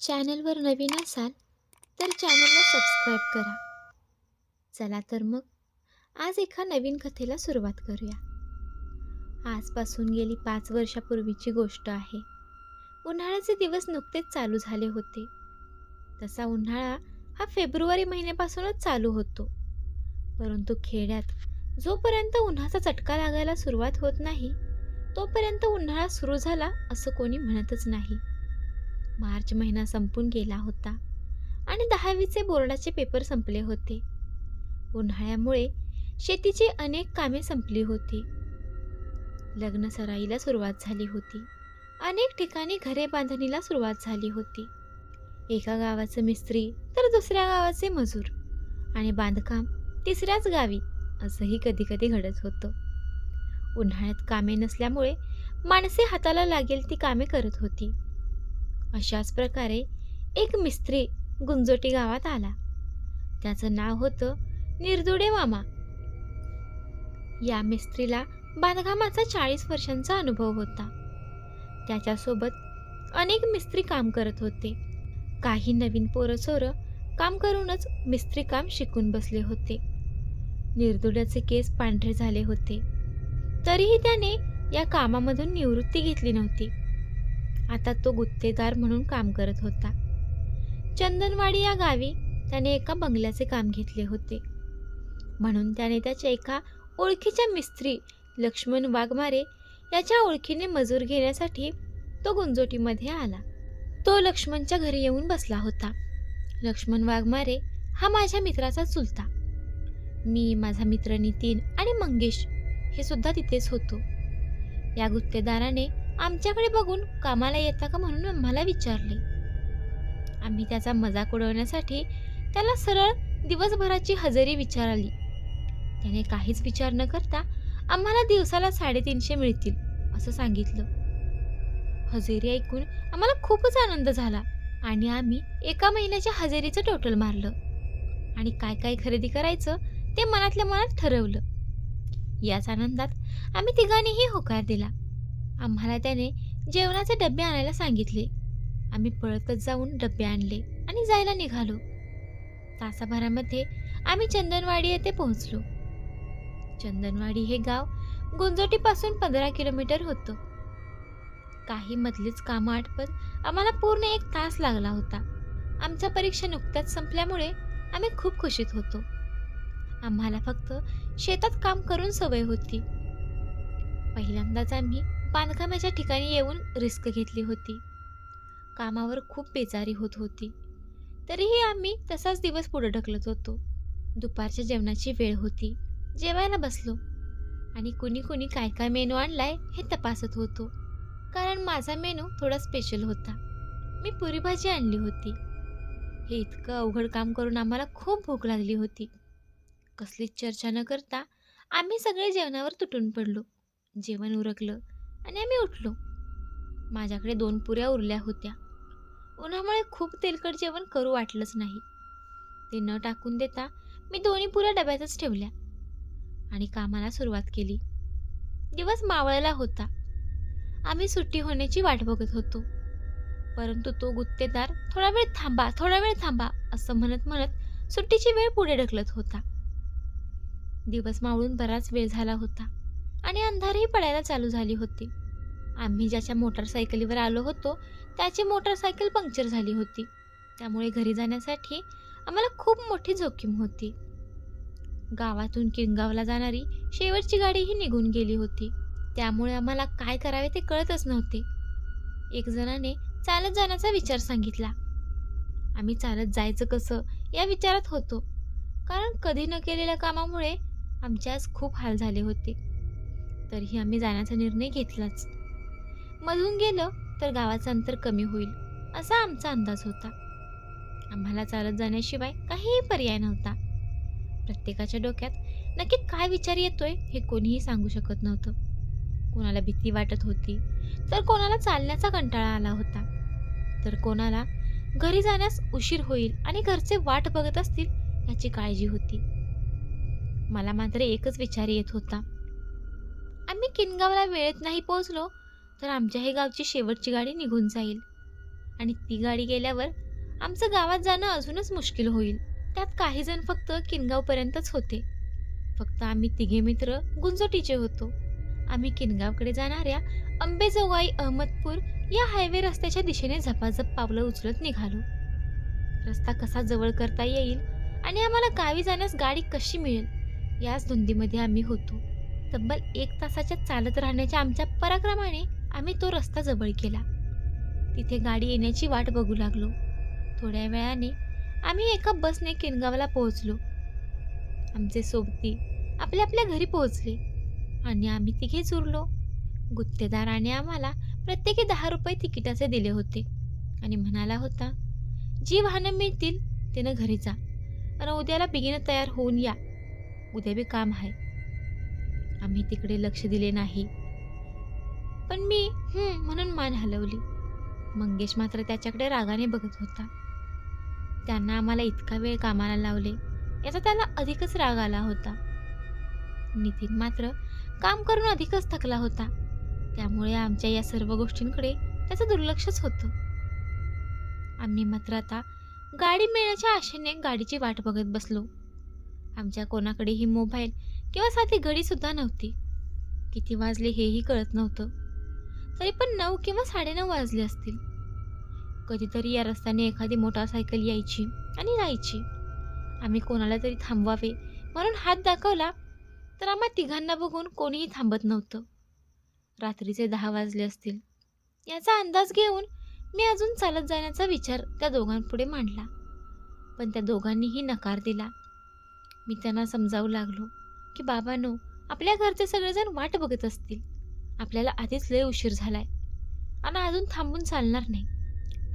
चॅनलवर नवीन असाल तर चॅनलला सबस्क्राईब करा. चला तर मग आज एका नवीन कथेला सुरुवात करूया. आजपासून गेली पाच वर्षापूर्वीची गोष्ट आहे. उन्हाळ्याचे दिवस नुकतेच चालू झाले होते. तसा उन्हाळा हा फेब्रुवारी महिन्यापासूनच चालू होतो. परंतु खेड्यात जोपर्यंत उन्हाचा चटका लागायला सुरुवात होत नाही तोपर्यंत उन्हाळा सुरू झाला असं कोणी म्हणतच नाही. मार्च महिना संपून गेला होता आणि दहावीचे बोर्डाचे पेपर संपले होते. उन्हाळ्यामुळे शेतीची अनेक कामे संपली होती. लग्न सराईला सुरुवात झाली होती. अनेक ठिकाणी घरे बांधणीला सुरुवात झाली होती. एका गावाचं मिस्त्री तर दुसऱ्या गावाचे मजूर आणि बांधकाम तिसऱ्याच गावी असंही कधी कधी घडत होतं. उन्हाळ्यात कामे नसल्यामुळे माणसे हाताला लागेल ती कामे करत होती. अशाच प्रकारे एक मिस्त्री गुंजोटी गावात आला. त्याचं नाव होतं निर्दुडे मामा. या मिस्त्रीला बांधकामाचा चाळीस वर्षांचा अनुभव होता. त्याच्यासोबत अनेक मिस्त्री काम करत होते. काही नवीन पोरं काम करूनच मिस्त्री काम शिकून बसले होते. निर्दुड्याचे केस पांढरे झाले होते. तरीही त्याने या कामामधून निवृत्ती घेतली नव्हती. आता तो गुत्तेदार म्हणून काम करत होता. चंदनवाडी या गावी त्याने एका बंगल्याचे काम घेतले होते. म्हणून त्याने त्याच्या एका ओळखीच्या मिस्त्री लक्ष्मण वाघमारे याच्या ओळखीने मजूर घेण्यासाठी तो गुंजोटीमध्ये आला. तो लक्ष्मणच्या घरी येऊन बसला होता. लक्ष्मण वाघमारे हा माझ्या मित्राचा चुलता. मी माझा मित्र नितीन आणि मंगेश हे सुद्धा तिथेच होतो. या गुत्तेदाराने आमच्याकडे बघून कामाला येता का म्हणून आम्हाला विचारले. आम्ही त्याचा मजाक उडवण्यासाठी त्याला सरळ दिवसभराची हजेरी विचारली. त्याने काहीच विचार न करता आम्हाला दिवसाला साडेतीनशे मिळतील असं सांगितलं. हजेरी ऐकून आम्हाला खूपच आनंद झाला आणि आम्ही एका महिन्याच्या हजेरीचं टोटल मारलं. आणि काय काय खरेदी करायचं ते मनातल्या मनात ठरवलं. याच आनंदात आम्ही तिघांनीही होकार दिला. आम्हाला त्याने जेवणाचे डबे आणायला सांगितले. आम्ही पळतच जाऊन डबे आणले आणि जायला निघालो. तासाभरामध्ये आम्ही चंदनवाडी येथे पोहोचलो. चंदनवाडी हे गाव गुंजोटीपासून पंधरा किलोमीटर होतं. काही मधलीच कामं आटपत आम्हाला पूर्ण एक तास लागला होता. आमच्या परीक्षा नुकत्याच संपल्यामुळे आम्ही खूप खुशीत होतो. आम्हाला फक्त शेतात काम करून सवय होती. पहिल्यांदाच आम्ही बांधकामाच्या ठिकाणी येऊन रिस्क घेतली होती. कामावर खूप बेजारी होत होती. तरीही आम्ही तसाच दिवस पुढे ढकलत होतो. दुपारच्या जेवणाची वेळ होती. जेवायला बसलो. आणि कुणी कुणी काय काय मेनू आणलाय हे तपासत होतो. कारण माझा मेनू थोडा स्पेशल होता. मी पुरी भाजी आणली होती. हे इतकं अवघड काम करून आम्हाला खूप भूक लागली होती. कसलीच चर्चा न करता आम्ही सगळे जेवणावर तुटून पडलो. जेवण उरकलं. आणि आम्ही उठलो. माझ्याकडे दोन पुऱ्या उरल्या होत्या. उन्हामुळे खूप तेलकट जेवण करू वाटलंच नाही. ते न टाकून देता मी दोन्ही पुऱ्या डब्यातच ठेवल्या आणि कामाला सुरुवात केली. दिवस मावळला होता. आम्ही सुट्टी होण्याची वाट बघत होतो. परंतु तो गुत्तेदार थोडा वेळ थांबा थोडा वेळ थांबा असं म्हणत म्हणत सुट्टीची वेळ पुढे ढकलत होता. दिवस मावळून बराच वेळ झाला होता आणि अंधारही पडायला चालू झाली होती. आम्ही ज्याच्या मोटारसायकलीवर आलो होतो त्याची मोटारसायकल पंक्चर झाली होती. त्यामुळे घरी जाण्यासाठी आम्हाला खूप मोठी जोखीम होती. गावातून किनगावला जाणारी शेवटची गाडीही निघून गेली होती. त्यामुळे आम्हाला काय करावे ते कळतच नव्हते. एक जणाने चालत जाण्याचा विचार सांगितला. आम्ही चालत जायचं कसं या विचारात होतो. कारण कधी न केलेल्या कामामुळे आमचे आज खूप हाल झाले होते. तरीही आम्ही जाण्याचा निर्णय घेतलाच. मधून गेलं तर गावाचं अंतर कमी होईल असा आमचा अंदाज होता. आम्हाला चालत जाण्याशिवाय काहीही पर्याय नव्हता. प्रत्येकाच्या डोक्यात नक्की काय विचार येतोय हे कोणीही सांगू शकत नव्हतं. कोणाला भीती वाटत होती तर कोणाला चालण्याचा कंटाळा आला होता. तर कोणाला घरी जाण्यास उशीर होईल आणि घरचे वाट बघत असतील याची काळजी होती. मला मात्र एकच विचार येत होता. आम्ही किनगावला वेळेत नाही पोहोचलो तर आमच्या हे गावची शेवटची गाडी निघून जाईल. आणि ती गाडी गेल्यावर आमचं गावात जाणं अजूनच मुश्किल होईल. त्यात काही जण फक्त किनगावपर्यंतच होते. फक्त आम्ही तिघे मित्र गुंजोटीचे होतो. आम्ही किनगावकडे जाणाऱ्या अंबेजोगाई अहमदपूर या हायवे रस्त्याच्या दिशेने झपाझप पावलं उचलत निघालो. रस्ता कसा जवळ करता येईल आणि आम्हाला गावी जाण्यास गाडी कशी मिळेल याच धुंदीमध्ये आम्ही होतो. तब्बल एक तासाच्या चालत राहण्याच्या आमच्या पराक्रमाने आम्ही तो रस्ता जवळ केला. तिथे गाडी येण्याची वाट बघू लागलो. थोड्या वेळाने आम्ही एका बसने किनगावला पोहोचलो. आमचे सोबती आपल्या आपल्या घरी पोहोचले आणि आम्ही तिघेच उरलो गुत्तेदाराने आम्हाला प्रत्येकी दहा रुपये तिकिटाचे दिले होते आणि म्हणाला होता जी वाहनं मिळतील त्यानं घरी जा. आणि उद्याला बिगिनं तयार होऊन या. उद्या बी काम आहे. आम्ही तिकडे लक्ष दिले नाही. पण मी म्हणून मान हलवली. मंगेश मात्र त्याच्याकडे रागाने बघत होता. त्यांना आम्हाला इतका वेळ कामाला लावले याचा त्याला अधिकच राग आला होता. नितीन मात्र काम करून अधिकच थकला होता. त्यामुळे आमच्या या सर्व गोष्टींकडे त्याचं दुर्लक्षच होतं. आम्ही मात्र आता गाडी मिळण्याच्या आशेने गाडीची वाट बघत बसलो. आमच्या कोणाकडेही मोबाईल किंवा साधी घडीसुद्धा नव्हती. किती वाजले हेही कळत नव्हतं. तरी पण नऊ किंवा साडेनऊ वाजले असतील. कधीतरी या रस्त्याने एखादी मोटारसायकल यायची आणि जायची. आम्ही कोणाला तरी थांबवावे म्हणून हात दाखवला तर आम्हा तिघांना बघून कोणीही थांबत नव्हतं. रात्रीचे दहा वाजले असतील. याचा अंदाज घेऊन मी अजून चालत जाण्याचा विचार त्या दोघांपुढे मांडला. पण त्या दोघांनीही नकार दिला. मी त्यांना समजावू लागलो. की बाबांनो आपल्या घरचे सगळेजण वाट बघत असतील. आपल्याला आधीच लय उशीर झालाय. आणि अजून थांबून चालणार नाही.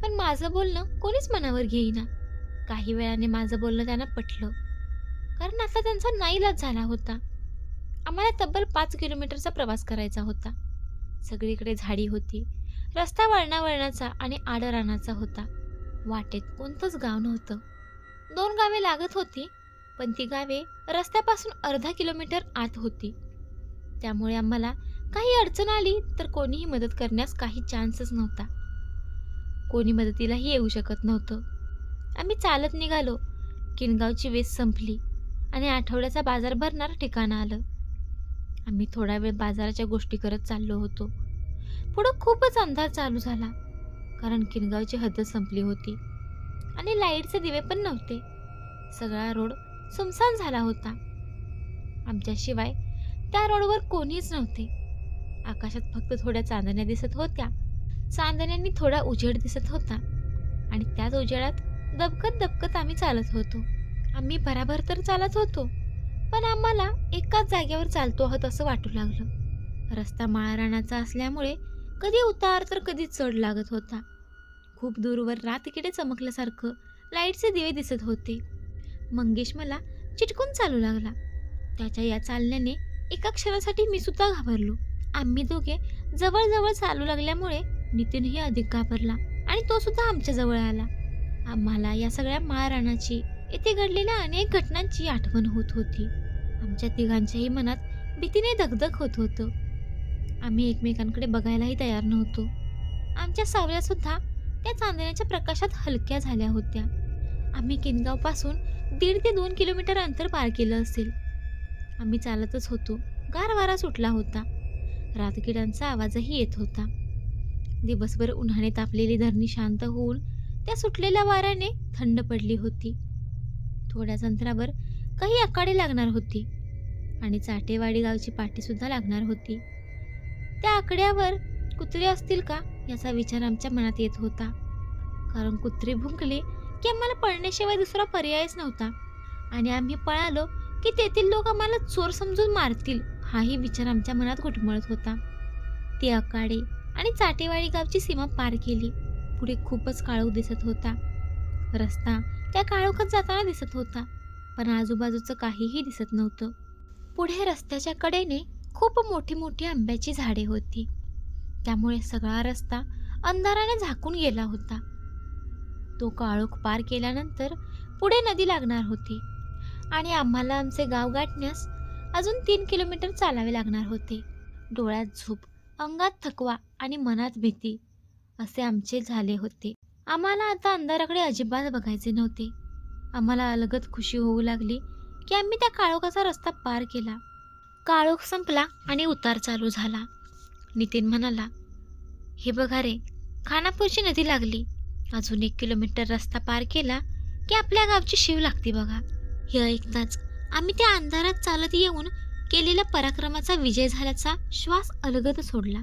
पण माझं बोलणं कोणीच मनावर घेईना. काही वेळाने माझं बोलणं त्यांना पटलं. कारण आता त्यांचा नाईलाज झाला होता. आम्हाला तब्बल पाच किलोमीटरचा प्रवास करायचा होता. सगळीकडे झाडी होती. रस्ता वळणावळणाचा आणि आडरानाचा होता. वाटेत कोणतंच गाव नव्हतं. दोन गावे लागत होती पण ती गावे रस्त्यापासून अर्धा किलोमीटर आत होती. त्यामुळे आम्हाला काही अडचण आली तर कोणीही मदत करण्यास काही चान्सच नव्हता. कोणी मदतीलाही येऊ शकत नव्हतं. आम्ही चालत निघालो. किनगावची वेस संपली आणि आठवड्याचा बाजार भरणार ठिकाण आलं. आम्ही थोडा वेळ बाजाराच्या गोष्टी करत चाललो होतो. पुढं खूपच अंधार चालू झाला कारण किनगावची हद्द संपली होती आणि लाईटचे दिवे पण नव्हते. सगळा रोड सुमसान झाला होता. आमच्याशिवाय त्या रोडवर कोणीच नव्हते. आकाशात फक्त थोड्या चांदण्या दिसत होत्या. चांदण्यांनी थोडा उजेड दिसत होता. आणि त्याच उजेडात दबकत दबकत आम्ही चालत होतो. आम्ही भराभर तर चालत होतो पण आम्हाला एकाच जागेवर चालतो आहोत असं वाटू लागलं. रस्ता माळरानाचा असल्यामुळे कधी उतार तर कधी चढ लागत होता. खूप दूरवर रातकिडे चमकल्यासारखं लाईटचे दिवे दिसत होते. मंगेश मला चिटकून चालू लागला. त्याच्या या चालण्याने एका क्षणासाठी मी सुद्धा घाबरलो. आम्ही दोघे जवळजवळ चालू लागल्यामुळे नितीनही अधिक घाबरला आणि तो सुद्धा आमच्या जवळ आला. आम्हाला या सगळ्या माळरानाची येथे घडलेल्या अनेक घटनांची आठवण होत होती. आमच्या तिघांच्याही मनात भीतीने दगदग होत होतं. आम्ही एकमेकांकडे बघायलाही तयार नव्हतो. आमच्या सावऱ्यासुद्धा त्या चांदण्याच्या प्रकाशात हलक्या झाल्या होत्या. आम्ही किनगावपासून दीड ते दोन किलोमीटर अंतर पार केलं असेल. आम्ही चालतच होतो. गार वारा सुटला होता. रातकिडांचा आवाजही येत होता. दिवसभर उन्हाने तापलेली धरणी शांत होऊन त्या सुटलेल्या वाऱ्याने थंड पडली होती. थोड्याच अंतरावर काही आकाडे लागणार होती आणि चाटेवाडी गावची पाठीसुद्धा लागणार होती. त्या आकड्यावर कुत्रे असतील का याचा विचार आमच्या मनात येत होता. कारण कुत्रे भुंकले की आम्हाला पळण्याशिवाय दुसरा पर्यायच नव्हता. आणि आम्ही पळालो की तेथील लोक आम्हाला चोर समजून मारतील हाही विचार आमच्या मनात घुटमळत होता. ते अकाडे आणि चाटेवाडी गावची सीमा पार केली. पुढे खूपच काळोख दिसत होता. रस्ता त्या काळोखात जाताना दिसत होता पण आजूबाजूचं काहीही दिसत नव्हतं. पुढे रस्त्याच्या कडेने खूप मोठी मोठी आंब्याची झाडे होती. त्यामुळे सगळा रस्ता अंधाराने झाकून गेला होता. तो काळोख पार केल्यानंतर पुढे नदी लागणार होती. आणि आम्हाला आमचे गाव गाठण्यास अजून तीन किलोमीटर चालावे लागणार होते. डोळ्यात झोप अंगात थकवा आणि मनात भीती असे आमचे झाले होते. आम्हाला आता अंधाराकडे अजिबात बघायचे नव्हते. आम्हाला अलगद खुशी होऊ लागली की आम्ही त्या काळोखाचा रस्ता पार केला. काळोख संपला आणि उतार चालू झाला. नितीन म्हणाला हे बघा रे खानापूरची नदी लागली. अजून एक किलोमीटर रस्ता पार केला की आपल्या गावची शिव लागते बघा. हे ऐकताच आम्ही त्या अंधारात चालत येऊन केलेल्या पराक्रमाचा विजय झाल्याचा श्वास अलगद सोडला.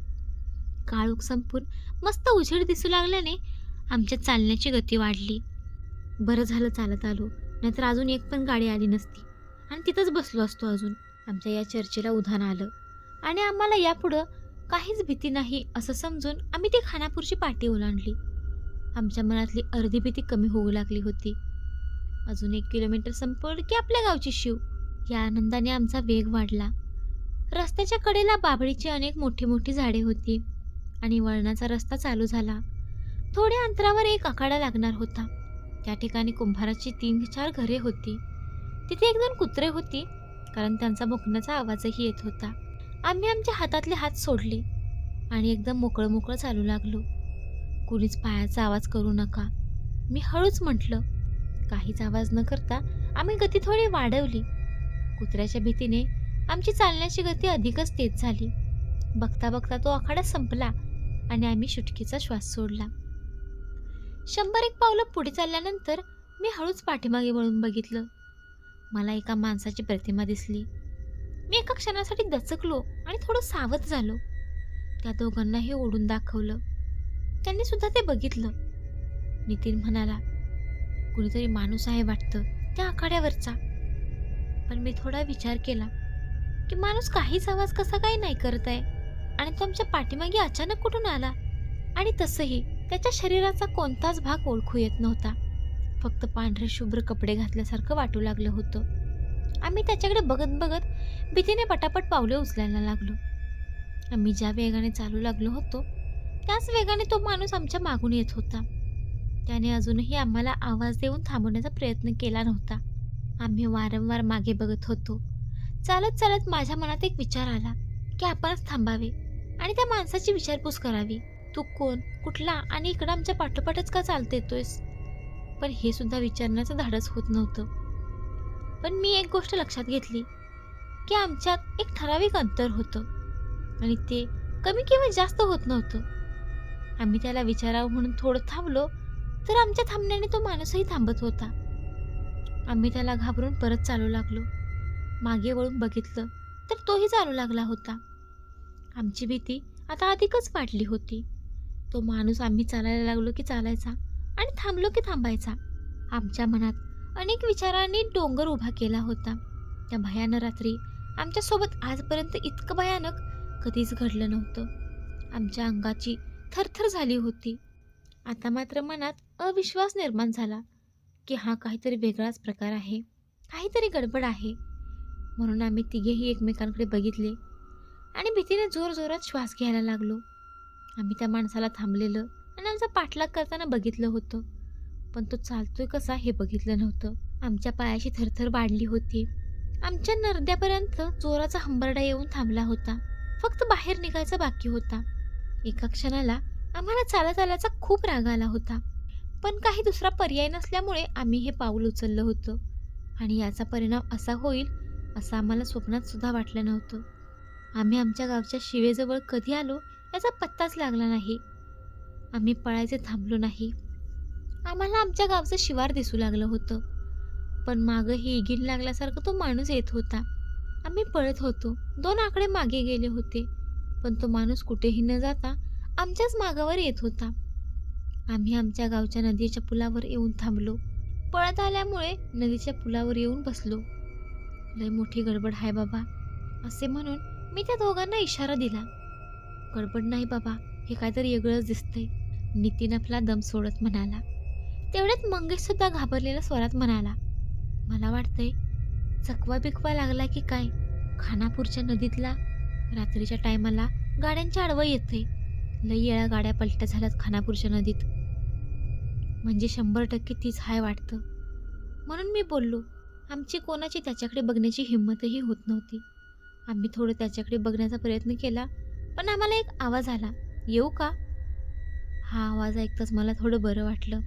काळोख संपून मस्त उजेड दिसू लागल्याने आमच्या चालण्याची गती वाढली. बरं झालं चालत आलो नाहीतर अजून एक पण गाडी आली नसती. आणि तिथंच बसलो असतो अजून. आमच्या या चर्चेला उधाण आलं. आणि आम्हाला यापुढं काहीच भीती नाही असं समजून आम्ही ती खानापूरची पाटी ओलांडली. आमच्या मनातली अर्धी भीती कमी होऊ लागली होती. अजून एक किलोमीटर संपवलं की आपल्या गावची शिव. या आनंदाने आमचा वेग वाढला. रस्त्याच्या कडेला बाभळीची अनेक मोठी मोठी झाडे होती आणि वळणाचा रस्ता चालू झाला. थोड्या अंतरावर एक आखाडा लागणार होता. त्या ठिकाणी कुंभाराची तीन चार घरे होती. तिथे एक दोन कुत्रे होती कारण त्यांचा भुकण्याचा आवाजही येत होता. आम्ही आमच्या हातातले हात सोडले आणि एकदम मोकळं मोकळं चालू लागलो. कुणीच पायाचा आवाज करू नका. मी हळूच म्हटलं काहीच आवाज न करता आम्ही गती थोडी वाढवली. कुत्र्याच्या भीतीने आमची चालण्याची गती अधिकच तेज झाली. बघता बघता तो आखाडा संपला आणि आम्ही शुटकीचा श्वास सोडला. शंभर एक पावलं पुढे चालल्यानंतर मी हळूच पाठीमागे वळून बघितलं. मला एका माणसाची प्रतिमा दिसली. मी एका क्षणासाठी दचकलो आणि थोडं सावध झालो. त्या दोघांनाही ओढून दाखवलं. त्यांनी सुद्धा ते बघितलं. नितीन म्हणाला कुणीतरी माणूस आहे वाटतं त्या आखाड्यावरचा. पण मी थोडा विचार केला की माणूस काहीच आवाज कसा काही नाही करत आहे आणि तो आमच्या पाठीमागे अचानक कुठून आला? आणि तसंही त्याच्या शरीराचा कोणताच भाग ओळखू येत नव्हता. फक्त पांढरे शुभ्र कपडे घातल्यासारखं वाटू लागलं होतं. आम्ही त्याच्याकडे बघत बघत भीतीने पटापट पावले उचलायला लागलो. आम्ही ज्या वेगाने चालू लागलो होतो त्याच वेगाने तो माणूस आमच्या मागून येत होता. त्याने अजूनही आम्हाला आवाज देऊन थांबवण्याचा प्रयत्न केला नव्हता. आम्ही वारंवार मागे बघत होतो. चालत चालत माझ्या मनात एक विचार आला की आपणच थांबावे आणि त्या माणसाची विचारपूस करावी. तू कोण कुठला आणि इकडं आमच्या पाठोपाठच का चालत येतोयस? पण हे सुद्धा विचारण्याचं धाडस होत नव्हतं. पण मी एक गोष्ट लक्षात घेतली की आमच्यात एक ठराविक अंतर होतं आणि ते कमी किंवा जास्त होत नव्हतं. आम्ही त्याला विचारावं म्हणून थोडं थांबलो तर आमच्या थांबण्याने तो माणूसही थांबत होता. आम्ही त्याला घाबरून परत चालू लागलो. मागे वळून बघितलं तर तोही चालू लागला होता. आमची भीती आता अधिकच वाढली होती. तो माणूस आम्ही चालायला लागलो की चालायचा आणि थांबलो की थांबायचा. आमच्या मनात अनेक विचारांनी डोंगर उभा केला होता. त्या भयानक रात्री आमच्यासोबत आजपर्यंत इतकं भयानक कधीच घडलं नव्हतं. आमच्या अंगाची थरथर झाली होती. आता मात्र मनात अविश्वास निर्माण झाला की हा काहीतरी वेगळाच प्रकार आहे काहीतरी गडबड आहे. म्हणून आम्ही तिघेही एकमेकांकडे बघितले आणि भीतीने जोर जोरात श्वास घ्यायला लागलो. आम्ही त्या माणसाला थांबलेलं आणि आमचा पाठलाग करताना बघितलं होतं पण तो चालतोय कसा हे बघितलं नव्हतं. आमच्या पायाशी थरथर वाढली होती. आमच्या नरद्यापर्यंत जोराचा हंबरडा येऊन थांबला होता. फक्त बाहेर निघायचा बाकी होता. एका क्षणाला आम्हाला चालत आल्याचा खूप राग आला होता. पण काही दुसरा पर्याय नसल्यामुळे आम्ही हे पाऊल उचललं होतं. आणि याचा परिणाम असा होईल असं आम्हाला स्वप्नात सुद्धा वाटलं नव्हतं. आम्ही आमच्या गावच्या शिवेजवळ कधी आलो याचा पत्ताच लागला नाही. आम्ही पळायचे थांबलो नाही. आम्हाला आमच्या गावचं शिवार दिसू लागलं होतं. पण मागं ही इगीन लागल्यासारखं तो माणूस येत होता. आम्ही पळत होतो. दोन आकडे मागे गेले होते. पण तो माणूस कुठेही न जाता आमच्याच मागावर येत होता. आम्ही आमच्या गावच्या नदीच्या पुलावर येऊन थांबलो. पळत आल्यामुळे नदीच्या पुलावर येऊन बसलो. लय मोठी गडबड आहे बाबा असे म्हणून मी त्या दोघांना इशारा दिला. गडबड नाही बाबा हे काहीतरी वेगळंच दिसतंय. नितीन आपला दम सोडत म्हणाला. तेवढ्यात मंगेश सुद्धा घाबरलेल्या स्वरात म्हणाला मला वाटतंय चकवा बिकवा लागला की काय? खानापूरच्या नदीतला रात्रीच्या टायमाला गाड्यांच्या आडवं येते लई येळा गाड्या पलट्या झाल्यात खानापूरच्या नदीत. म्हणजे शंभर टक्के तीच हाय वाटतं. म्हणून मी बोललो आमची कोणाची त्याच्याकडे बघण्याची हिंमतही होत नव्हती. आम्ही थोडं त्याच्याकडे बघण्याचा प्रयत्न केला पण आम्हाला एक आवाज आला येऊ का? हा आवाज ऐकताच मला थोडं बरं वाटलं.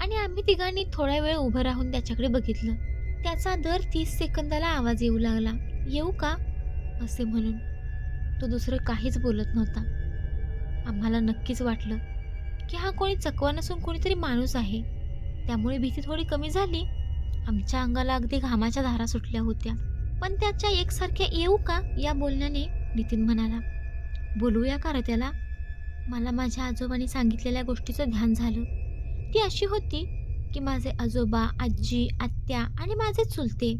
आणि आम्ही तिघांनी थोडा वेळ उभं राहून त्याच्याकडे बघितलं. त्याचा दर तीस सेकंदाला आवाज येऊ लागला येऊ का? असे म्हणून तो दुसरं काहीच बोलत नव्हता. आम्हाला नक्कीच वाटलं की हा कोणी चकवा नसून कोणीतरी माणूस आहे. त्यामुळे भीती थोडी कमी झाली. आमच्या अंगाला अगदी घामाच्या धारा सुटल्या होत्या. पण त्याच्या एकसारख्या येऊ का या बोलण्याने? नितीन म्हणाला. बोलूया का रे त्याला? मला माझ्या आजोबांनी सांगितलेल्या गोष्टीचं ध्यान झालं. ती अशी होती की माझे आजोबा आजी आत्या आणि माझे चुलते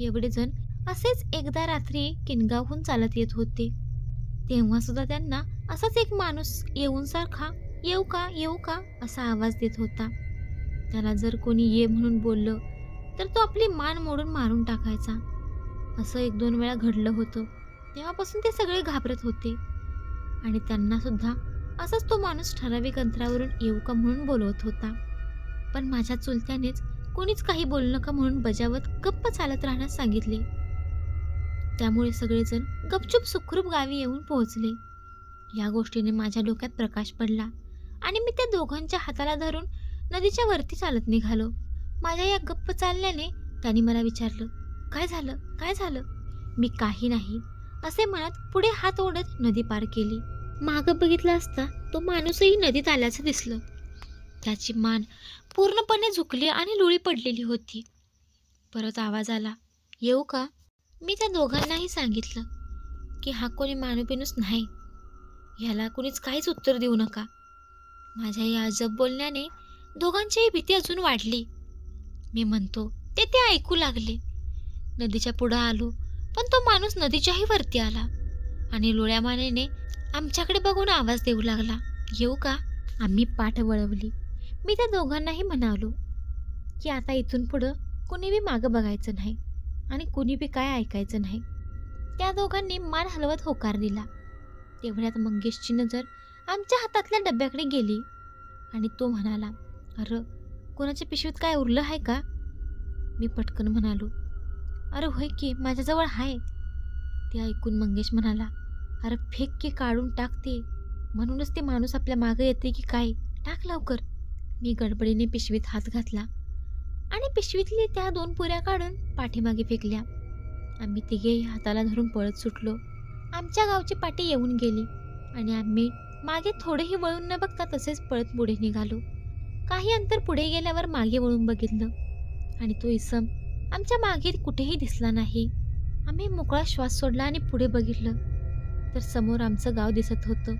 एवढे जण असेच एकदा रात्री किनगावहून चालत येत होते. तेव्हा सुद्धा त्यांना असाच एक माणूस येऊन सारखा येऊ का येऊ का? असा आवाज देत होता. त्याला जर कोणी ये म्हणून बोललं तर तो आपली मान मोडून मारून टाकायचा. असं एक दोन वेळा घडलं होतं. तेव्हापासून ते सगळे घाबरत होते. आणि त्यांना सुद्धा असाच तो माणूस ठराविक अंतरावरून येऊ का म्हणून बोलवत होता. पण माझ्या चुलत्यानेच कोणीच काही बोलू नका म्हणून बजावत गप्प चालत राहण्यास सांगितले. त्यामुळे सगळेजण गपचूप सुखरूप गावी येऊन पोहोचले. या गोष्टीने माझ्या डोक्यात प्रकाश पडला आणि मी त्या दोघांच्या हाताला धरून नदीच्या वरती चालत निघालो. माझ्या या गप्प चालल्याने त्यांनी मला विचारलं काय झालं? काय झालं? मी काही नाही असे म्हणत पुढे हात ओढत नदी पार केली. मागं बघितलं असता तो माणूसही नदीत आल्याचं दिसलं. त्याची मान पूर्णपणे झुकली आणि लुळी पडलेली होती. परत आवाज आला येऊ का? मी त्या दोघांनाही सांगितलं की हा कोणी माणूपिनूस नाही. ह्याला कोणीच काहीच उत्तर देऊ नका. माझ्या या अजब बोलण्याने दोघांचीही भीती अजून वाढली. मी म्हणतो ते ते ऐकू लागले. नदीच्या पुढं आलो पण तो माणूस नदीच्याही वरती आला आणि लोळ्या मानेने आमच्याकडे बघून आवाज देऊ लागला येऊ का? आम्ही पाठ वळवली. मी त्या दोघांनाही म्हणालो की आता इथून पुढं कुणी बी मागं बघायचं नाही. आणि कुणी बी काय ऐकायचं नाही. त्या दोघांनी मान हलवत होकार दिला. तेवढ्यात मंगेशची नजर आमच्या हातातल्या डब्याकडे गेली आणि तो म्हणाला अरे कोणाच्या पिशवीत काय उरलं आहे का? मी पटकन म्हणालो अरे होय की माझ्याजवळ आहे. ते ऐकून मंगेश म्हणाला अरे फेक की काढून टाकते म्हणूनच ते माणूस आपल्या मागं येते की काय? टाक लवकर. मी गडबडीने पिशवीत हात घातला. आणि पिशवीतली त्या दोन पुऱ्या काढून पाठीमागे फेकल्या. आम्ही तिघेही हाताला धरून पळत सुटलो. आमच्या गावची पाटी येऊन गेली आणि आम्ही मागे थोडेही वळून न बघता तसेच पळत पुढे निघालो. काही अंतर पुढे गेल्यावर मागे वळून बघितलं आणि तो इसम आमच्या मागे कुठेही दिसला नाही. आम्ही मोकळा श्वास सोडला आणि पुढे बघितलं तर समोर आमचं गाव दिसत होतं.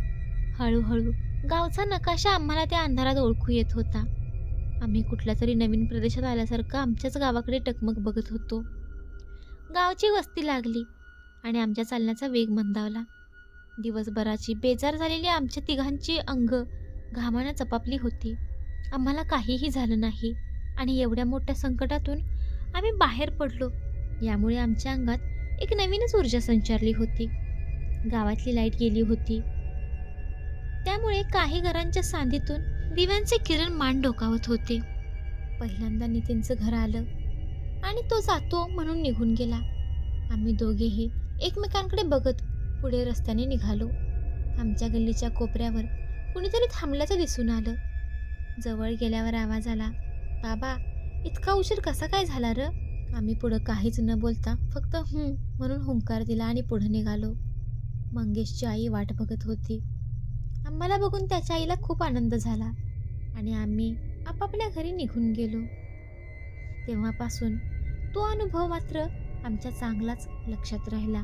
हळूहळू गावचा नकाशा आम्हाला त्या अंधारात ओळखू येत होता. आम्ही कुठल्या तरी नवीन प्रदेशात आल्यासारखं आमच्याच गावाकडे टकमक बघत होतो. गावची वस्ती लागली आणि आमच्या चालण्याचा वेग मंदावला. दिवसभराची बेजार झालेली आमच्या तिघांची अंग घामानं चपापली होती. आम्हाला काहीही झालं नाही आणि एवढ्या मोठ्या संकटातून आम्ही बाहेर पडलो. यामुळे आमच्या अंगात एक नवीनच ऊर्जा संचारली होती. गावातली लाइट गेली होती. त्यामुळे काही घरांच्या सांधीतून दिव्यांचे किरण मान डोकावत होते. पहिल्यांदा नितीनचं घर आलं आणि तो जातो म्हणून निघून गेला. आम्ही दोघेही एकमेकांकडे बघत पुढे रस्त्याने निघालो. आमच्या गल्लीच्या कोपऱ्यावर कुणीतरी थांबल्याचं दिसून आलं. जवळ गेल्यावर आवाज आला बाबा इतका उशीर कसा काय झाला र? आम्ही पुढं काहीच न बोलता फक्त हं म्हणून हुंकार दिला आणि पुढं निघालो. मंगेशची आई वाट बघत होती. आम्हाला बघून त्याच्या आईला खूप आनंद झाला आणि आम्ही आपापल्या घरी निघून गेलो. तेव्हापासून तो अनुभव मात्र आमच्या चांगलाच लक्षात राहिला.